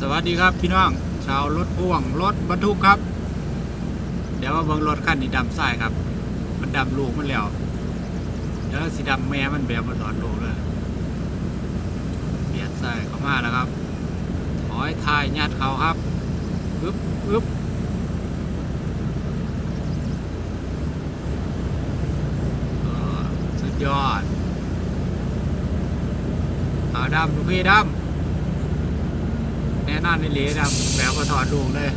สวัสดีครับพี่น้อง ชาวรถพ่วงรถบรรทุกครับ เดี๋ยวมาเบิ่งรถคันนี้ดำทรายครับ มันดำลูกมันแล้วเดี๋ยวสีดำแม่มันแบบมันถอนลูกเลยเบียดใส่เข้ามาแล้วครับถอยทายยัดเขาครับอึ๊บอึ๊บสุดยอดอาดำลูกพี่ดำ น่นอนในเหลดำแบบก็ถอดลูกเลย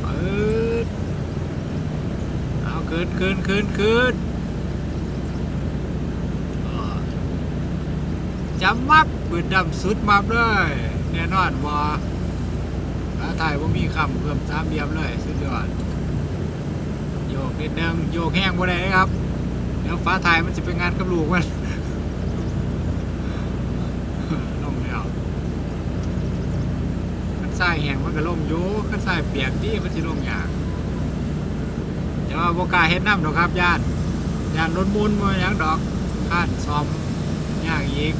เปิดเอาคืนคืนคืนคืนจำมับปืนดำสุดมับเลย แน่นอนว่าถ้าถ่ายว่ามีคำเพิ่มสามเดียมเลย สุดยอด โยกนิดนึงโยกแห้งบ่ได้ครับ เดี๋ยวฟ้าถ่ายมันจะเป็นงานกับลูกมัน ลงแล้วมัน ทรายแห้งมันก็ลงอยู่ขันทรายเปียกที่มันจะลงยากแต่ว่าโบกาเฮ็ดน้ำดอกครับย่านย่านรถมูลมาอย่างดอกข้านซ่อมยากอีก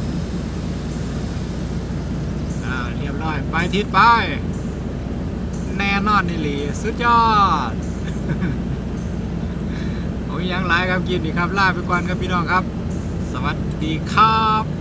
อ่าเรียบร้อย ไปทิศไป แน่นอนนี่หลีสุดยอดโอ้ยยังหลายครับกินนี่ครับลาไปก่อนครับพี่น้องครับ สวัสดีครับ